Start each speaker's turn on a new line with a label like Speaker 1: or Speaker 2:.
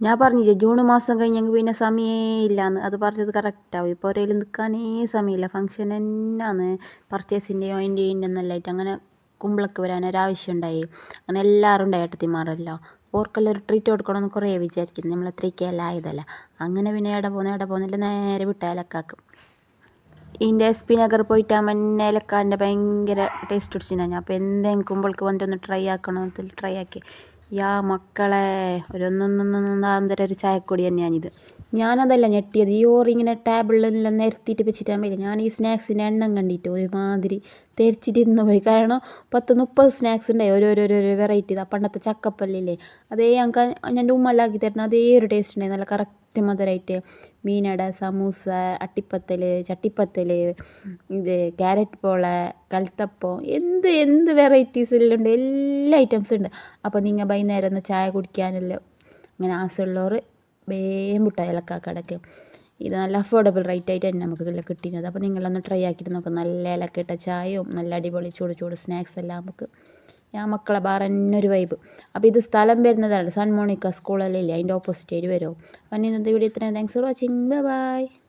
Speaker 1: ഞാൻ പറഞ്ഞില്ലേ ജൂൺ മാസം കഴിഞ്ഞെങ്കിൽ പിന്നെ സമയമേ ഇല്ലാന്ന് അത് പറഞ്ഞത് കറക്റ്റാവും ഇപ്പോൾ ഒരേലും നിൽക്കാനേ സമയമില്ല. ഫംഗ്ഷൻ എന്നാന്ന്. പർച്ചേസിന്റെയോ അതിന്റെയോ ഇതിന്റെയെന്നെല്ലായിട്ട് അങ്ങനെ കുമ്പളക്ക് വരാൻ ഒരാവശ്യം ഉണ്ടായി അങ്ങനെ എല്ലാവരും ഉണ്ടായി മാറല്ലോ ഓർക്കെല്ലാം ഒരു ട്രീറ്റ് കൊടുക്കണമെന്ന് കുറേ വിചാരിക്കുന്നു. നമ്മൾ എത്രയൊക്കെയല്ല ആയതല്ല. അങ്ങനെ പിന്നെ എവിടെ പോകുന്ന എവിടെ പോകുന്നില്ല നേരെ വിട്ടയലക്കാക്കും. ഇതിന്റെ എസ് പി നഗർ പോയിട്ട് മഞ്ഞ ഇലക്കാന്റെ ഭയങ്കര ടേസ്റ്റ് ഞാൻ. അപ്പോൾ എന്തെങ്കിലും കുമ്പൾക്ക് വന്നിട്ടൊന്ന് ട്രൈ ആക്കണോ? ട്രൈ ആക്കി. യാ മക്കളെ ഒരൊന്നൊന്നൊന്നൊന്നാന്തര ഒരു ചായക്കൊടി തന്നെയാണിത്. ഞാനതല്ല ഞെട്ടിയത്. ഈ ഓറ് ഇങ്ങനെ ടേബിളിലെല്ലാം നിരത്തിയിട്ട് പറ്റില്ല ഞാൻ ഈ സ്നാക്സിന്റെ എണ്ണം കണ്ടിട്ട് ഒരുമാതിരി തെരിച്ചിട്ടിരുന്ന് പോയി. കാരണം പത്ത് മുപ്പത് സ്നാക്സ് ഉണ്ടായി. ഓരോരോരോ വെറൈറ്റി ഇതാ പണ്ടത്തെ ചക്കപ്പല്ലില്ലേ. അതേ ഞങ്ങൾക്ക് എന്റെ ഉമ്മലാക്കി തരുന്ന അതേ ഒരു ടേസ്റ്റ് ഉണ്ടായി. നല്ല കറക്റ്റ് മധുരമായിട്ട് മീനട സമൂസ അട്ടിപ്പത്തൽ ചട്ടിപ്പത്തൽ ഇത് ക്യാരറ്റ് പോള കൽത്തപ്പം എന്ത് എന്ത് വെറൈറ്റീസിലുണ്ട് എല്ലാ ഐറ്റംസും ഉണ്ട്. അപ്പോൾ നിങ്ങൾ വൈകുന്നേരം ഒന്ന് ചായ കുടിക്കാനല്ലോ. അങ്ങനെ ആസമുള്ളവർ വേഗം മുട്ടായി ഇലക്കാക്കടക്ക്. ഇത് നല്ല അഫോർഡബിൾ റേറ്റ് ആയിട്ട് തന്നെ നമുക്ക് ഇതിൽ കിട്ടിയത് അപ്പോൾ നിങ്ങളൊന്ന് ട്രൈ ആക്കിയിട്ട് നോക്കുക നല്ല ഇലക്കിട്ട ചായയും നല്ല അടിപൊളി ചൂട് ചൂട് സ്നാക്സ് എല്ലാം നമുക്ക് ഞാൻ മക്കളെ ബാർ തന്നെ ഒരു വൈബ് അപ്പോൾ ഇത് സ്ഥലം വരുന്നതാണ്. സൺ മോണിക്ക സ്കൂളല്ലേ ഇല്ലേ? അതിന്റെ ഓപ്പോസിറ്റ് വരും. അപ്പം ഇന്നത്തെ വീഡിയോ ഇത്രയും. Thanks for watching bye bye